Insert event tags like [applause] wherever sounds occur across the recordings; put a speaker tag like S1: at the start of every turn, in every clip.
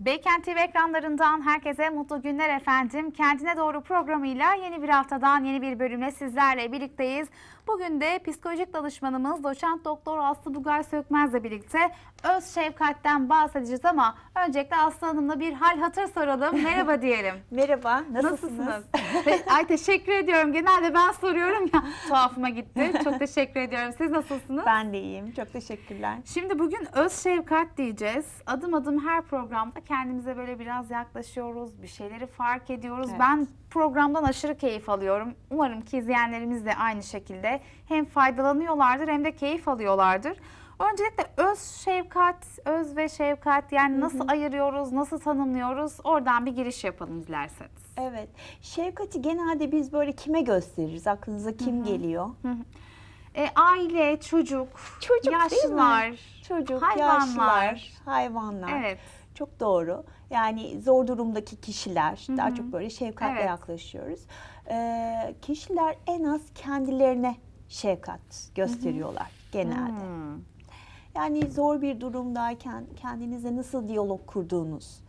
S1: Beykent TV ekranlarından herkese mutlu günler efendim. Kendine Doğru programıyla yeni bir haftadan yeni bir bölümle sizlerle birlikteyiz. Bugün de psikolojik danışmanımız doçent doktor Aslı Bugay Sökmez'le birlikte öz şefkatten bahsedeceğiz ama öncelikle Aslı Hanım'la bir hal hatır soralım. Merhaba diyelim. [laughs]
S2: Merhaba, nasılsınız?
S1: Nasılsınız? Ay teşekkür ediyorum. Genelde ben soruyorum ya [laughs] tuhafıma gitti. Çok teşekkür ediyorum. Siz nasılsınız?
S2: Ben de iyiyim, çok teşekkürler.
S1: Şimdi bugün öz şefkat diyeceğiz. Adım adım her programda kendimize böyle biraz yaklaşıyoruz, bir şeyleri fark ediyoruz.
S2: Evet.
S1: Ben programdan aşırı keyif alıyorum. Umarım ki izleyenlerimiz de aynı şekilde hem faydalanıyorlardır hem de keyif alıyorlardır. Öncelikle öz şefkat, öz ve şefkat yani nasıl ayırıyoruz, nasıl tanımlıyoruz? Oradan bir giriş yapalım dilerseniz.
S2: Evet, şefkati genelde biz böyle kime gösteririz? Aklınıza kim geliyor?
S1: E, aile, çocuk,
S2: Çocuk
S1: yaşlılar,
S2: Çocuk,
S1: hayvanlar.
S2: yaşlılar, hayvanlar.
S1: Evet.
S2: Çok doğru. Yani zor durumdaki kişiler, daha çok böyle şefkatle
S1: Evet.
S2: yaklaşıyoruz. Ee, kişiler en az kendilerine şefkat gösteriyorlar genelde.
S1: Hmm.
S2: Yani zor bir durumdayken kendinize nasıl diyalog kurduğunuz,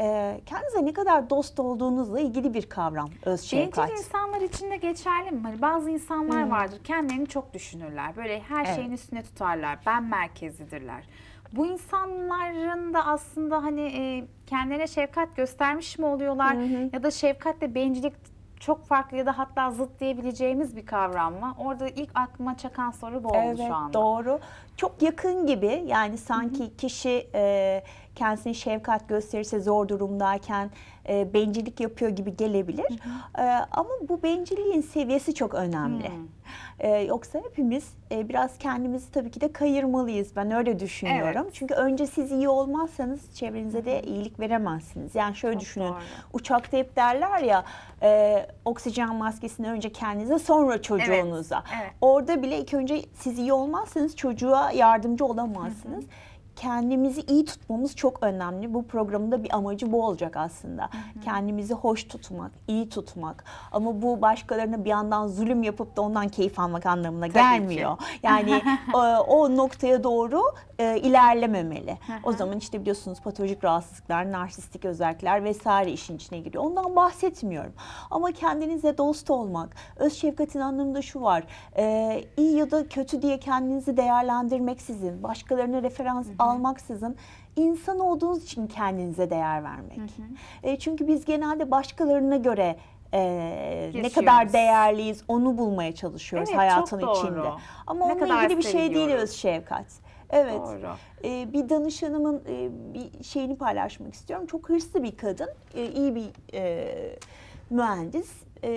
S2: e, kendinize ne kadar dost olduğunuzla ilgili bir kavram öz şefkat.
S1: Bencil insanlar için de geçerli mi? Hani bazı insanlar vardır kendilerini çok düşünürler. Böyle her
S2: Evet.
S1: şeyin üstüne tutarlar. Ben merkezlidirler. Bu insanların da aslında hani e, kendilerine şefkat göstermiş mi oluyorlar? Ya da şefkatle bencillik çok farklı ya da hatta zıt diyebileceğimiz bir kavram mı? Orada ilk aklıma çakan soru bu oldu
S2: Evet
S1: şu anda.
S2: doğru. Çok yakın gibi yani sanki kişi e, kendisine şefkat gösterirse zor durumdayken e, bencillik yapıyor gibi gelebilir. E, ama bu bencilliğin seviyesi çok önemli.
S1: Hmm.
S2: E, yoksa hepimiz e, biraz kendimizi tabii ki de kayırmalıyız. Ben öyle düşünüyorum.
S1: Evet.
S2: Çünkü önce siz iyi olmazsanız çevrenize de iyilik veremezsiniz. Yani şöyle
S1: Çok
S2: düşünün.
S1: doğru.
S2: Uçakta hep derler ya e, oksijen maskesini önce kendinize sonra çocuğunuza.
S1: evet.
S2: Orada bile ilk önce siz iyi olmazsanız çocuğa yardımcı olamazsınız. Kendimizi iyi tutmamız çok önemli. Bu programın da bir amacı bu olacak aslında. Kendimizi hoş tutmak, iyi tutmak. Ama bu başkalarına bir yandan zulüm yapıp da ondan keyif almak anlamına
S1: Tabii
S2: gelmiyor. Yani o, [laughs] o noktaya doğru e, ilerlememeli. O
S1: hı.
S2: zaman işte biliyorsunuz patolojik rahatsızlıklar, narsistik özellikler vesaire işin içine giriyor. Ondan bahsetmiyorum. Ama kendinize dost olmak, öz şefkatin anlamında şu var. E, iyi ya da kötü diye kendinizi değerlendirmeksizin, başkalarına referans almaksızın insan olduğunuz için kendinize değer vermek. E, çünkü biz genelde başkalarına göre e, ne kadar değerliyiz onu bulmaya çalışıyoruz
S1: Evet,
S2: hayatın içinde. Ama
S1: Ne
S2: onunla ilgili bir şey değil öz şefkat. Evet.
S1: Doğru.
S2: Ee, bir danışanımın e, bir şeyini paylaşmak istiyorum. Çok hırslı bir kadın, e, iyi bir e, mühendis e,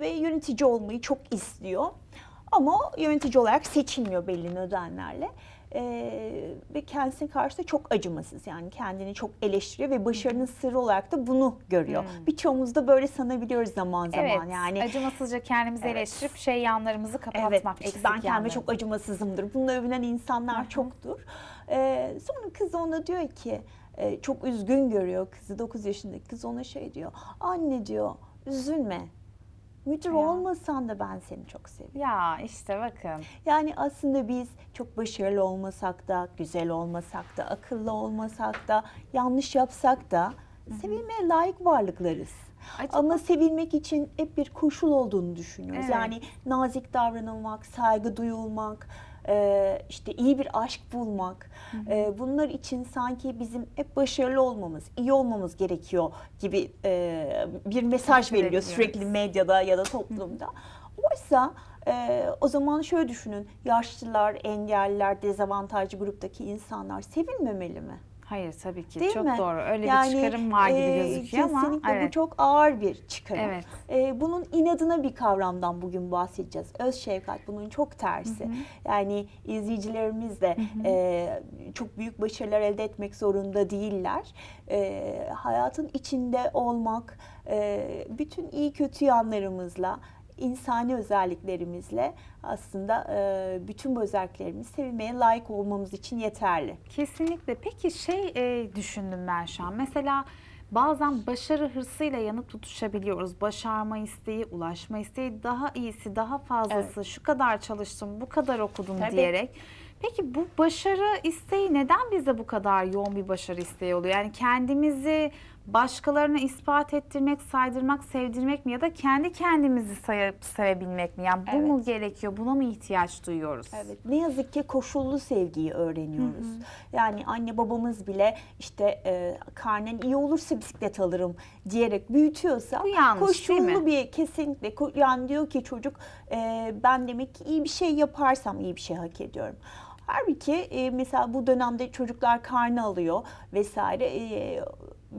S2: ve yönetici olmayı çok istiyor. Ama yönetici olarak seçilmiyor belli nedenlerle. E, ve kendisine karşı da çok acımasız yani kendini çok eleştiriyor ve başarının sırrı olarak da bunu görüyor. Birçoğumuz da böyle sanabiliyoruz zaman zaman
S1: Evet,
S2: yani.
S1: acımasızca kendimizi
S2: Evet.
S1: eleştirip şey yanlarımızı kapatmak.
S2: Evet, işte ben kendime çok acımasızımdır. Bununla övünen insanlar çoktur. Ee, sonra kız ona diyor ki, e, çok üzgün görüyor kızı, 9 yaşındaki kız ona şey diyor. Anne diyor, üzülme. Müdür
S1: Ya.
S2: olmasan da ben seni çok seviyorum.
S1: Ya işte bakın.
S2: Yani aslında biz çok başarılı olmasak da, güzel olmasak da, akıllı olmasak da, yanlış yapsak da sevilmeye layık varlıklarız.
S1: Acaba-
S2: Ama sevilmek için hep bir koşul olduğunu düşünüyoruz.
S1: Evet.
S2: Yani nazik davranılmak, saygı duyulmak, e, işte iyi bir aşk bulmak. e, Bunlar için sanki bizim hep başarılı olmamız, iyi olmamız gerekiyor gibi e, bir mesaj veriliyor sürekli medyada ya da toplumda. Oysa e, o zaman şöyle düşünün, yaşlılar, engelliler, dezavantajlı gruptaki insanlar sevilmemeli mi?
S1: Hayır tabii ki
S2: Değil
S1: çok
S2: mi?
S1: doğru. Öyle
S2: Yani,
S1: bir çıkarım var gibi
S2: e,
S1: gözüküyor ama
S2: Kesinlikle bu çok ağır bir çıkarım.
S1: Evet.
S2: E, bunun inadına bir kavramdan bugün bahsedeceğiz. Öz şefkat bunun çok tersi. Yani izleyicilerimiz de e, çok büyük başarılar elde etmek zorunda değiller. E, hayatın içinde olmak, e, bütün iyi kötü yanlarımızla, insani özelliklerimizle aslında e, bütün bu özelliklerimiz sevilmeye layık olmamız için yeterli.
S1: Kesinlikle. Peki şey e, düşündüm ben şu an. Mesela bazen başarı hırsıyla yanıp tutuşabiliyoruz. Başarma isteği, ulaşma isteği, daha iyisi, daha fazlası, şu kadar çalıştım, bu kadar okudum
S2: Tabii.
S1: diyerek. Peki bu başarı isteği neden bizde bu kadar yoğun bir başarı isteği oluyor? Yani kendimizi başkalarına ispat ettirmek, saydırmak, sevdirmek mi ya da kendi kendimizi sayıp sevebilmek mi? Yani bu mu gerekiyor? Buna mı ihtiyaç duyuyoruz?
S2: Evet, ne yazık ki koşullu sevgiyi öğreniyoruz. Yani anne babamız bile işte e, karnen iyi olursa bisiklet alırım diyerek büyütüyorsa
S1: Bu yanlış, değil
S2: koşullu bir kesinlikle yani diyor ki çocuk e, ben demek ki iyi bir şey yaparsam iyi bir şey hak ediyorum. Halbuki e, mesela bu dönemde çocuklar karne alıyor vesaire. E,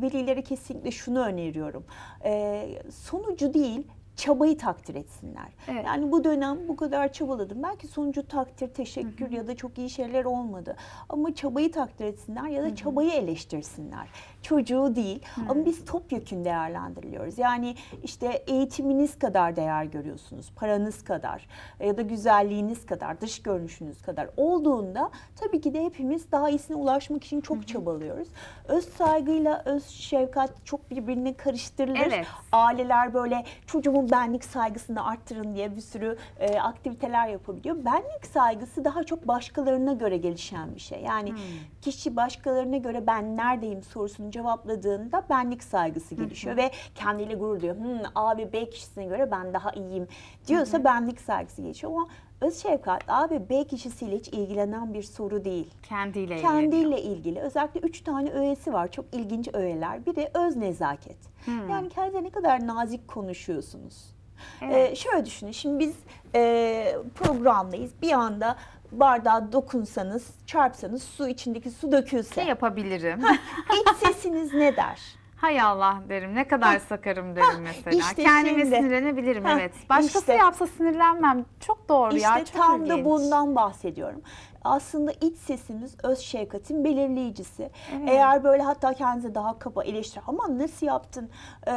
S2: velilere kesinlikle şunu öneriyorum. E, sonucu değil çabayı takdir etsinler.
S1: Evet.
S2: Yani bu dönem bu kadar çabaladım. Belki sonucu takdir, teşekkür ya da çok iyi şeyler olmadı. Ama çabayı takdir etsinler ya da çabayı eleştirsinler. Çocuğu değil. Ama biz topyekün değerlendiriliyoruz. Yani işte eğitiminiz kadar değer görüyorsunuz. Paranız kadar ya da güzelliğiniz kadar, dış görünüşünüz kadar olduğunda tabii ki de hepimiz daha iyisine ulaşmak için çok çabalıyoruz. Öz saygıyla öz şefkat çok birbirine karıştırılır.
S1: Evet.
S2: Aileler böyle çocuğumun benlik saygısını arttırın diye bir sürü e, aktiviteler yapabiliyor. Benlik saygısı daha çok başkalarına göre gelişen bir şey. Yani kişi başkalarına göre ben neredeyim sorusunu cevapladığında benlik saygısı gelişiyor ve kendiyle gurur duyuyor. Hmm, abi B kişisine göre ben daha iyiyim diyorsa benlik saygısı gelişiyor ama öz şefkat abi B kişisiyle hiç ilgilenen bir soru değil.
S1: Kendiyle ilgili.
S2: Kendiyle ilgili özellikle üç tane öğesi var. Çok ilginç öğeler. Bir de öz nezaket. Yani kendinize ne kadar nazik konuşuyorsunuz.
S1: Evet.
S2: Ee, şöyle düşünün. Şimdi biz e, programdayız. Bir anda bardağa dokunsanız, çarpsanız su içindeki su dökülse.
S1: Ne yapabilirim?
S2: iç sesiniz ne der? [laughs]
S1: Hay Allah derim. Ne kadar sakarım derim mesela.
S2: işte
S1: Kendime
S2: şimdi.
S1: sinirlenebilirim
S2: Hah,
S1: evet. Başkası
S2: işte.
S1: yapsa sinirlenmem. Çok doğru
S2: İşte
S1: ya. Çok
S2: tam da
S1: ilginç.
S2: bundan bahsediyorum. Aslında iç sesimiz öz şefkatin belirleyicisi.
S1: Evet.
S2: Eğer böyle hatta kendinize daha kaba eleştir ama nasıl yaptın Ee,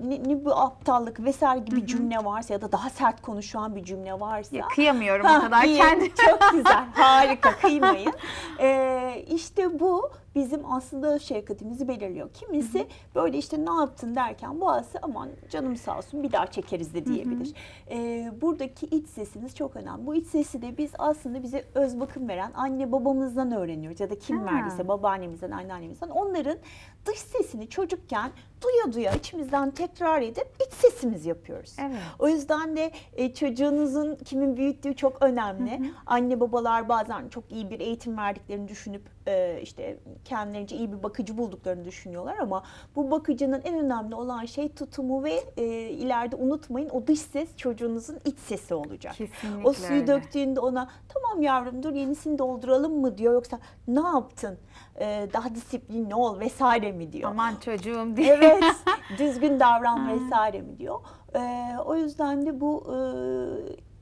S2: ne, ne bu aptallık vesaire gibi cümle varsa ya da daha sert konuşan bir cümle varsa
S1: Ya, kıyamıyorum o
S2: Ha,
S1: kadar
S2: iyi,
S1: kendi.
S2: Çok güzel, [laughs] harika, kıymayın. Ee, işte bu bizim aslında öz şefkatimizi belirliyor. Kimisi böyle işte ne yaptın derken bazısı aman canım sağ olsun bir daha çekeriz de diyebilir. Ee, buradaki iç sesiniz çok önemli. Bu iç sesi de biz aslında bize öz bakım veren anne babamızdan öğreniyoruz ya da kim
S1: Ha.
S2: verdiyse babaannemizden, anneannemizden. Onların dış sesini çocukken duya duya içimizden tekrar edip iç sesimiz yapıyoruz.
S1: Evet.
S2: O yüzden de e, çocuğunuzun kimin büyüttüğü çok önemli. Anne babalar bazen çok iyi bir eğitim verdiklerini düşünüp e, işte kendilerince iyi bir bakıcı bulduklarını düşünüyorlar ama bu bakıcının en önemli olan şey tutumu ve e, ileride unutmayın o dış ses çocuğunuzun iç sesi olacak.
S1: Kesinlikle
S2: O suyu
S1: öyle.
S2: döktüğünde ona tamam yavrum dur yenisini dolduralım mı diyor yoksa ne yaptın E, daha disiplinli ol vesaire mi diyor.
S1: Aman çocuğum [laughs] diye.
S2: Evet, [laughs] düzgün davran vesaire mi diyor. Ee, o yüzden de bu e,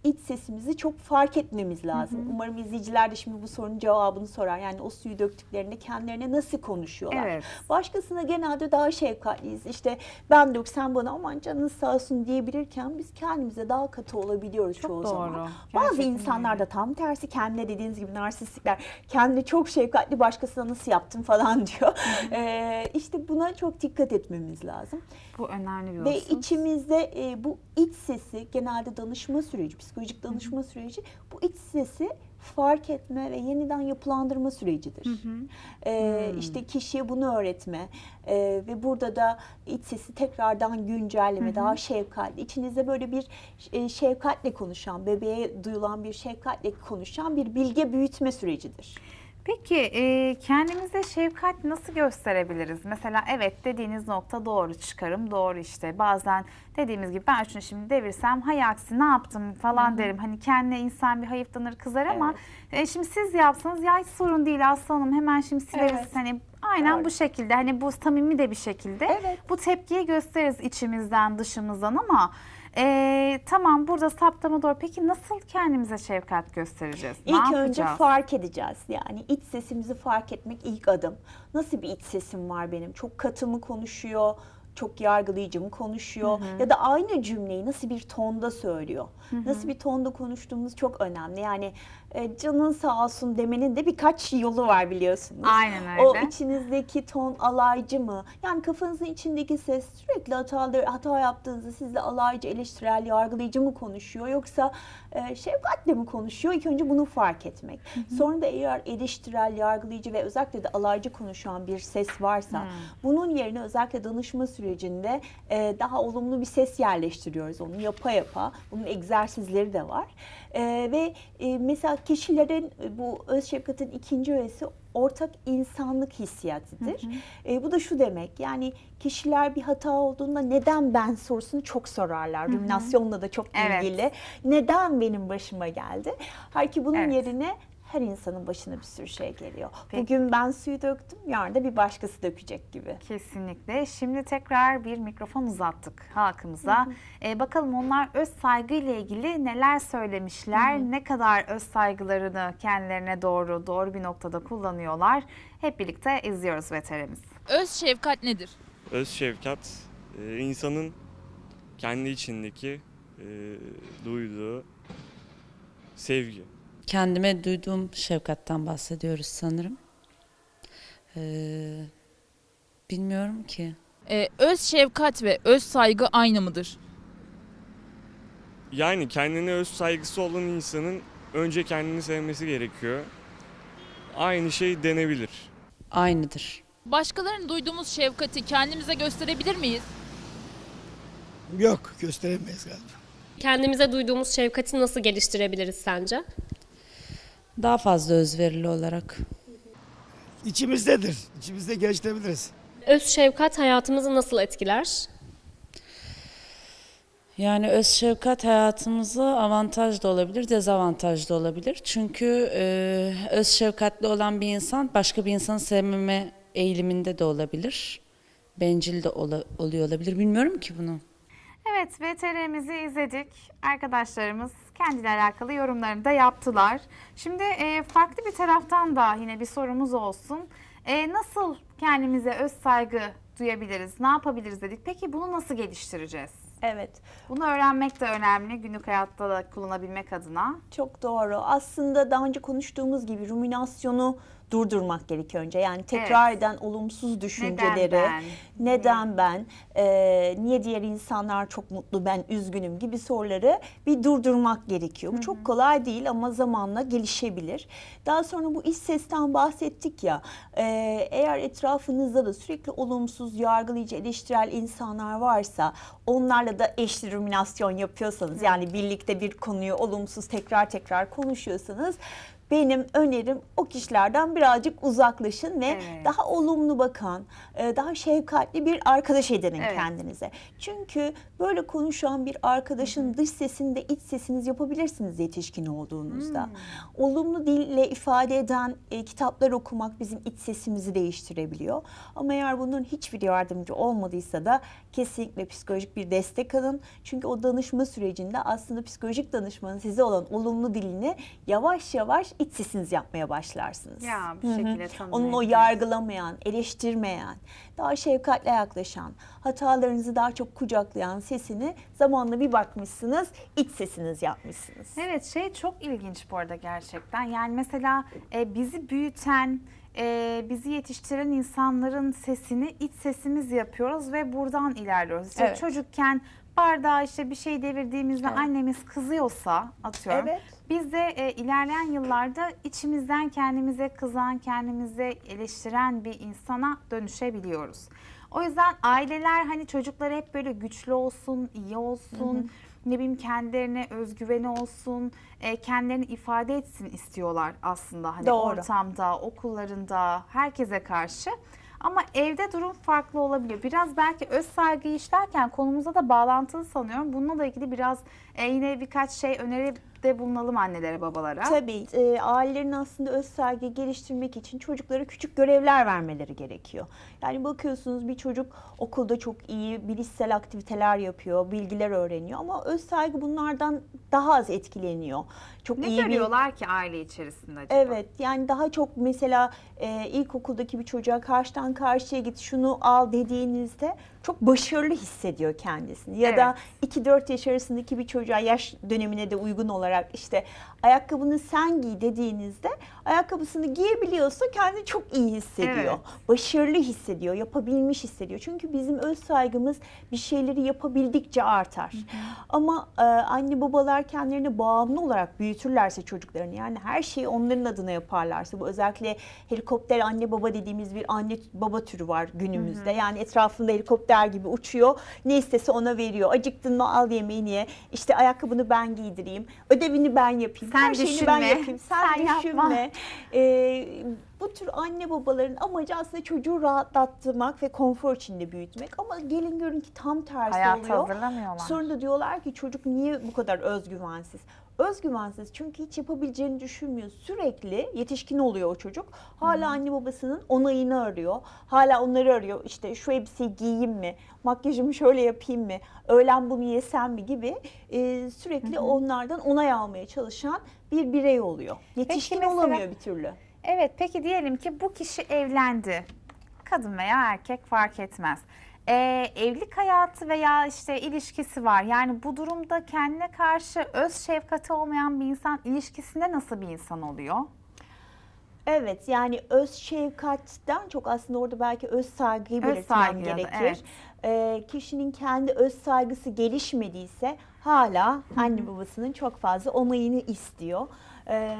S2: iç sesimizi çok fark etmemiz lazım. Umarım izleyiciler de şimdi bu sorunun cevabını sorar. Yani o suyu döktüklerinde kendilerine nasıl konuşuyorlar?
S1: Evet.
S2: Başkasına genelde daha şefkatliyiz. İşte ben döksem bana aman canın sağ olsun diyebilirken biz kendimize daha katı olabiliyoruz
S1: Çok
S2: çoğu
S1: doğru.
S2: zaman. Bazı
S1: Gerçekten
S2: insanlar
S1: öyle.
S2: da tam tersi kendine dediğiniz gibi narsistikler. Kendini çok şefkatli başkasına nasıl yaptın falan [laughs] diyor. Ee, işte buna çok dikkat etmemiz lazım.
S1: Bu önemli bir
S2: Ve
S1: husus.
S2: içimizde e, bu iç sesi genelde danışma süreci, psikolojik danışma süreci bu iç sesi fark etme ve yeniden yapılandırma sürecidir. Ee,
S1: Hmm.
S2: İşte kişiye bunu öğretme Ee, ve burada da iç sesi tekrardan güncelleme, daha şefkatli. İçinizde böyle bir e, şefkatle konuşan, bebeğe duyulan bir şefkatle konuşan bir bilge büyütme sürecidir.
S1: Peki e, kendimize şefkat nasıl gösterebiliriz? Mesela evet dediğiniz nokta doğru çıkarım doğru işte bazen dediğimiz gibi ben şunu şimdi devirsem hay aksi ne yaptım falan derim. Hani kendine insan bir hayıflanır kızar ama e, şimdi siz yapsanız ya hiç sorun değil aslanım hemen şimdi sileriz.
S2: Evet.
S1: Hani aynen
S2: Doğru.
S1: bu şekilde hani bu samimi de bir şekilde
S2: Evet.
S1: bu tepkiyi gösteririz içimizden dışımızdan ama e, tamam burada saptama doğru peki nasıl kendimize şefkat göstereceğiz? Ne
S2: İlk önce
S1: yapacağız?
S2: fark edeceğiz. Yani iç sesimizi fark etmek ilk adım. Nasıl bir iç sesim var benim? Çok katı mı konuşuyor? Çok yargılayıcı mı konuşuyor ya da aynı cümleyi nasıl bir tonda söylüyor. Nasıl bir tonda konuştuğumuz çok önemli. Yani e, canın sağ olsun demenin de birkaç yolu var biliyorsunuz.
S1: Aynen
S2: O
S1: öyle.
S2: içinizdeki ton alaycı mı? Yani kafanızın içindeki ses sürekli hataları, hata yaptığınızda sizle alaycı, eleştirel, yargılayıcı mı konuşuyor? Yoksa e, şefkatle mi konuşuyor? İlk önce bunu fark etmek. Sonra da eğer eleştirel, yargılayıcı ve özellikle de alaycı konuşan bir ses varsa bunun yerine özellikle danışma sürecinde e, daha olumlu bir ses yerleştiriyoruz onu yapa yapa. Bunun egzersizleri de var. E, ve e, mesela kişilerin e, bu öz şefkatin ikinci öğesi ortak insanlık hissiyatıdır. E, bu da şu demek yani kişiler bir hata olduğunda neden ben sorusunu çok sorarlar. Ruminasyonla da çok
S1: Evet.
S2: ilgili. Neden benim başıma geldi? Halbuki bunun
S1: Evet.
S2: yerine her insanın başına bir sürü şey geliyor.
S1: Peki.
S2: Bugün ben suyu döktüm, yarın da bir başkası dökecek gibi.
S1: Kesinlikle. Şimdi tekrar bir mikrofon uzattık halkımıza. Ee, bakalım onlar öz saygı ile ilgili neler söylemişler, ne kadar öz saygılarını kendilerine doğru doğru bir noktada kullanıyorlar. Hep birlikte izliyoruz veterimiz.
S3: Öz şefkat nedir?
S4: Öz şefkat e, insanın kendi içindeki e, duyduğu sevgi.
S5: Kendime duyduğum şefkatten bahsediyoruz sanırım. Ee, bilmiyorum ki.
S3: Ee, öz şefkat ve öz saygı aynı mıdır?
S4: Yani kendine öz saygısı olan insanın önce kendini sevmesi gerekiyor. Aynı şey denebilir.
S5: Aynıdır.
S3: Başkalarının duyduğumuz şefkati kendimize gösterebilir miyiz?
S6: Yok gösteremeyiz galiba.
S7: Kendimize duyduğumuz şefkati nasıl geliştirebiliriz sence?
S5: Daha fazla özverili olarak.
S6: İçimizdedir. İçimizde geliştirebiliriz.
S7: Öz şefkat hayatımızı nasıl etkiler?
S5: Yani öz şefkat hayatımıza avantaj da olabilir, dezavantaj da olabilir. Çünkü e, öz şefkatli olan bir insan başka bir insanı sevmeme eğiliminde de olabilir. Bencil de ola- oluyor olabilir. Bilmiyorum ki bunu.
S1: Evet, VTR'mizi izledik. Arkadaşlarımız kendiyle alakalı yorumlarını da yaptılar. Şimdi e, farklı bir taraftan da yine bir sorumuz olsun. E, nasıl kendimize öz saygı duyabiliriz, ne yapabiliriz dedik. Peki bunu nasıl geliştireceğiz?
S2: Evet,
S1: Bunu öğrenmek de önemli günlük hayatta da kullanabilmek adına.
S2: çok doğru. Aslında daha önce konuştuğumuz gibi ruminasyonu durdurmak gerekiyor önce. Yani tekrar eden olumsuz düşünceleri,
S1: ben?
S2: neden ben, Ee, niye diğer insanlar çok mutlu, ben üzgünüm gibi soruları bir durdurmak gerekiyor. Bu çok kolay değil ama zamanla gelişebilir. Daha sonra bu iç sesten bahsettik ya, e, eğer etrafınızda da sürekli olumsuz, yargılayıcı, eleştirel insanlar varsa, onlarla da eşli ruminasyon yapıyorsanız, yani birlikte bir konuyu olumsuz tekrar tekrar konuşuyorsanız, benim önerim o kişilerden birazcık uzaklaşın ve
S1: Evet.
S2: daha olumlu bakan, e, daha şefkatli bir arkadaş edinin
S1: Evet.
S2: kendinize. Çünkü böyle konuşan bir arkadaşın dış sesini de iç sesiniz yapabilirsiniz yetişkin olduğunuzda. Olumlu dille ifade eden e, kitaplar okumak bizim iç sesimizi değiştirebiliyor. Ama eğer bunların hiçbir yardımcı olmadıysa da kesinlikle psikolojik bir destek alın. Çünkü o danışma sürecinde aslında psikolojik danışmanın size olan olumlu dilini yavaş yavaş iç sesiniz yapmaya başlarsınız.
S1: Ya bir
S2: Hı hı.
S1: şekilde tanımlayabiliriz.
S2: Onun o yargılamayan, eleştirmeyen, daha şefkatle yaklaşan, hatalarınızı daha çok kucaklayan sesini zamanla bir bakmışsınız, iç sesiniz yapmışsınız.
S1: Evet şey çok ilginç bu arada gerçekten. Yani mesela e, bizi büyüten, e, bizi yetiştiren insanların sesini iç sesimiz yapıyoruz ve buradan ilerliyoruz. İşte
S2: Evet.
S1: çocukken bardağı işte bir şey devirdiğimizde
S2: Evet.
S1: annemiz kızıyorsa atıyorum.
S2: Evet.
S1: Biz de e, ilerleyen yıllarda içimizden kendimize kızan, kendimize eleştiren bir insana dönüşebiliyoruz. O yüzden aileler hani çocukları hep böyle güçlü olsun, iyi olsun, ne bileyim kendilerine özgüveni olsun, e, kendilerini ifade etsin istiyorlar aslında hani
S2: Doğru.
S1: ortamda, okullarında, herkese karşı. Ama evde durum farklı olabiliyor. Biraz belki öz saygıyı işlerken konumuza da bağlantılı sanıyorum. Bununla da ilgili biraz e, yine birkaç şey öneride bulunalım annelere, babalara.
S2: Tabii e, ailelerin aslında öz saygıyı geliştirmek için çocuklara küçük görevler vermeleri gerekiyor. Yani bakıyorsunuz bir çocuk okulda çok iyi bilişsel aktiviteler yapıyor, bilgiler öğreniyor ama öz saygı bunlardan daha az etkileniyor. Çok
S1: Ne
S2: iyi bir
S1: görüyorlar ki aile içerisinde acaba?
S2: Evet yani daha çok mesela e, ilkokuldaki bir çocuğa karşıdan karşıya git şunu al dediğinizde çok başarılı hissediyor kendisini. Ya da 2-4 yaş arasındaki bir çocuğa yaş dönemine de uygun olarak işte ayakkabını sen giy dediğinizde ayakkabısını giyebiliyorsa kendini çok iyi hissediyor.
S1: Evet.
S2: Başarılı hissediyor, yapabilmiş hissediyor. Çünkü bizim öz saygımız bir şeyleri yapabildikçe artar. Ama e, anne babalar kendilerini bağımlı olarak büyütürlerse çocuklarını yani her şeyi onların adına yaparlarsa bu özellikle helikopter anne baba dediğimiz bir anne baba türü var günümüzde. Yani etrafında helikopter gibi uçuyor. Ne istese ona veriyor. Acıktın mı al yemeğini ye. İşte ayakkabını ben giydireyim. Ödevini ben yapayım.
S1: Sen
S2: her şeyini ben
S1: düşünme.
S2: yapayım. Sen,
S1: Sen yapma.
S2: düşünme. Ee, bu tür anne babaların amacı aslında çocuğu rahatlatmak ve konfor içinde büyütmek. Ama gelin görün ki tam tersi
S1: Hayata
S2: oluyor.
S1: hazırlamıyorlar.
S2: Sonra da diyorlar ki çocuk niye bu kadar özgüvensiz? Özgüvensiz çünkü hiç yapabileceğini düşünmüyor. Sürekli yetişkin oluyor o çocuk. Hala anne babasının onayını arıyor. Hala onları arıyor. İşte şu elbiseyi giyeyim mi? Makyajımı şöyle yapayım mı? Öğlen bunu yesem mi gibi e, sürekli onlardan onay almaya çalışan bir birey oluyor. Yetişkin
S1: mesela-
S2: olamıyor bir türlü.
S1: Evet peki diyelim ki bu kişi evlendi. Kadın veya erkek fark etmez. Ee, evlilik hayatı veya işte ilişkisi var. Yani bu durumda kendine karşı öz şefkati olmayan bir insan ilişkisinde nasıl bir insan oluyor?
S2: Evet yani öz şefkatten çok aslında orada belki öz saygıyı
S1: Öz
S2: belirtmem
S1: saygı
S2: gerekir.
S1: evet.
S2: Ee, kişinin kendi öz saygısı gelişmediyse hala anne babasının çok fazla onayını istiyor. Ee,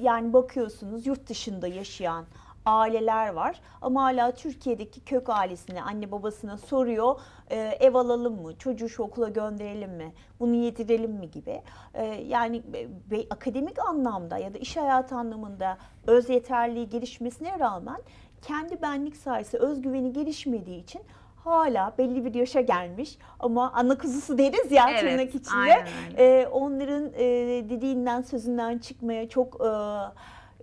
S2: yani bakıyorsunuz yurt dışında yaşayan aileler var. Ama hala Türkiye'deki kök ailesine anne babasına soruyor e, ev alalım mı? Çocuğu şu okula gönderelim mi? Bunu yedirelim mi? gibi. E, yani be- akademik anlamda ya da iş hayatı anlamında öz yeterliği gelişmesine rağmen kendi benlik sayısı özgüveni gelişmediği için hala belli bir yaşa gelmiş ama ana kuzusu deriz ya
S1: Evet,
S2: tırnak içinde.
S1: aynen öyle.
S2: e, onların e, dediğinden sözünden çıkmaya çok e,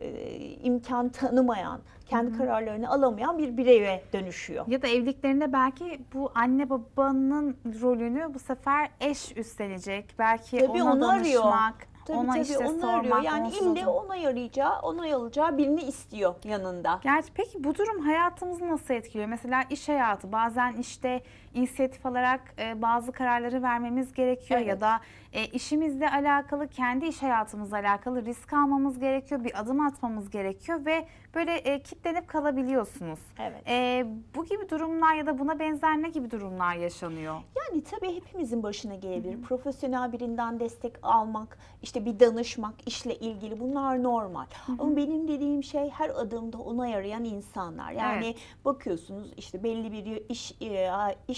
S2: e, imkan tanımayan, kendi kararlarını alamayan bir bireye dönüşüyor.
S1: Ya da evliliklerinde belki bu anne babanın rolünü bu sefer eş üstlenecek. Belki
S2: Tabii
S1: ona
S2: onu arıyor.
S1: danışmak,
S2: Tabii
S1: ona
S2: tabii
S1: işte
S2: onu
S1: sormak.
S2: arıyor. Yani ille onay arayacağı, onay alacağı birini istiyor yanında.
S1: Gerçi peki bu durum hayatımızı nasıl etkiliyor? Mesela iş hayatı bazen işte inisiyatif alarak e, bazı kararları vermemiz gerekiyor ya
S2: Evet.
S1: da e, işimizle alakalı kendi iş hayatımızla alakalı risk almamız gerekiyor, bir adım atmamız gerekiyor ve böyle e, kitlenip kalabiliyorsunuz.
S2: Evet.
S1: E, bu gibi durumlar ya da buna benzer ne gibi durumlar yaşanıyor?
S2: Yani tabii hepimizin başına gelebilir. Profesyonel birinden destek almak, işte bir danışmak, işle ilgili bunlar normal. Ama benim dediğim şey her adımda onay arayan insanlar. Yani
S1: Evet.
S2: bakıyorsunuz işte belli bir iş e,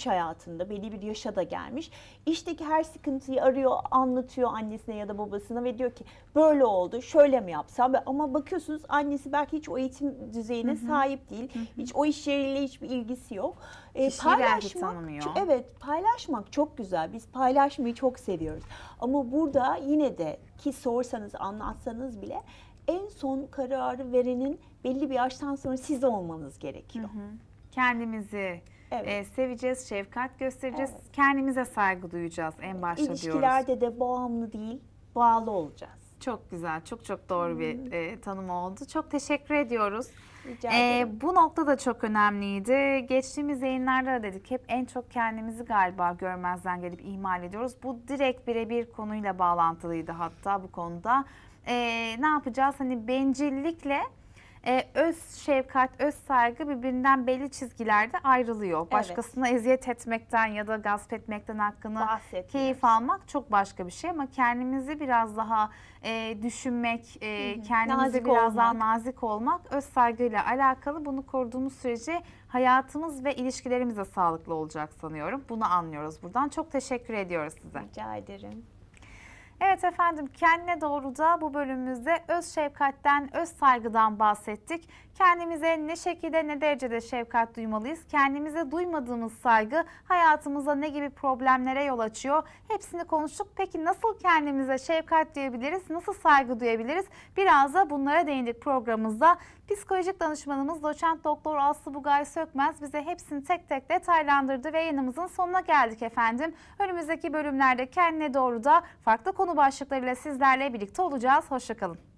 S2: iş hayatında belli bir yaşa da gelmiş. İşteki her sıkıntıyı arıyor, anlatıyor annesine ya da babasına ve diyor ki böyle oldu, şöyle mi yapsam? Ama bakıyorsunuz annesi belki hiç o eğitim düzeyine sahip değil. Hiç o iş yeriyle hiçbir ilgisi yok. E,
S1: Kişiyi tanımıyor.
S2: çok- Evet paylaşmak çok güzel. Biz paylaşmayı çok seviyoruz. Ama burada yine de ki sorsanız anlatsanız bile en son kararı verenin belli bir yaştan sonra siz olmanız gerekiyor.
S1: Kendimizi
S2: Evet.
S1: e, seveceğiz, şefkat göstereceğiz, kendimize saygı duyacağız en başta diyoruz.
S2: İlişkilerde de bağımlı değil, bağlı olacağız.
S1: Çok güzel, çok çok doğru bir e, tanım oldu. Çok teşekkür ediyoruz.
S2: Rica
S1: E,
S2: ederim.
S1: bu nokta da çok önemliydi. Geçtiğimiz yayınlarda da dedik hep en çok kendimizi galiba görmezden gelip ihmal ediyoruz. Bu direkt birebir konuyla bağlantılıydı hatta bu konuda. E, ne yapacağız? Hani bencillikle e, öz şefkat, öz saygı birbirinden belli çizgilerde ayrılıyor. Başkasına eziyet etmekten ya da gasp etmekten hakkını
S2: Bahsetmiyoruz.
S1: keyif almak çok başka bir şey ama kendimizi biraz daha e, düşünmek, e, kendimize
S2: Nazik
S1: biraz daha
S2: olmak.
S1: nazik olmak öz saygıyla alakalı. Bunu koruduğumuz sürece hayatımız ve ilişkilerimiz de sağlıklı olacak sanıyorum. Bunu anlıyoruz buradan. Çok teşekkür ediyoruz size.
S2: Rica ederim.
S1: Evet efendim kendine doğru da bu bölümümüzde öz şefkatten, öz saygıdan bahsettik. Kendimize ne şekilde ne derecede şefkat duymalıyız? Kendimize duymadığımız saygı hayatımıza ne gibi problemlere yol açıyor? Hepsini konuştuk. Peki nasıl kendimize şefkat duyabiliriz? Nasıl saygı duyabiliriz? Biraz da bunlara değindik programımızda. Psikolojik danışmanımız doçent doktor Aslı Bugay Sökmez bize hepsini tek tek detaylandırdı ve yayınımızın sonuna geldik efendim. Önümüzdeki bölümlerde kendine doğru da farklı konu başlıklarıyla sizlerle birlikte olacağız. Hoşçakalın.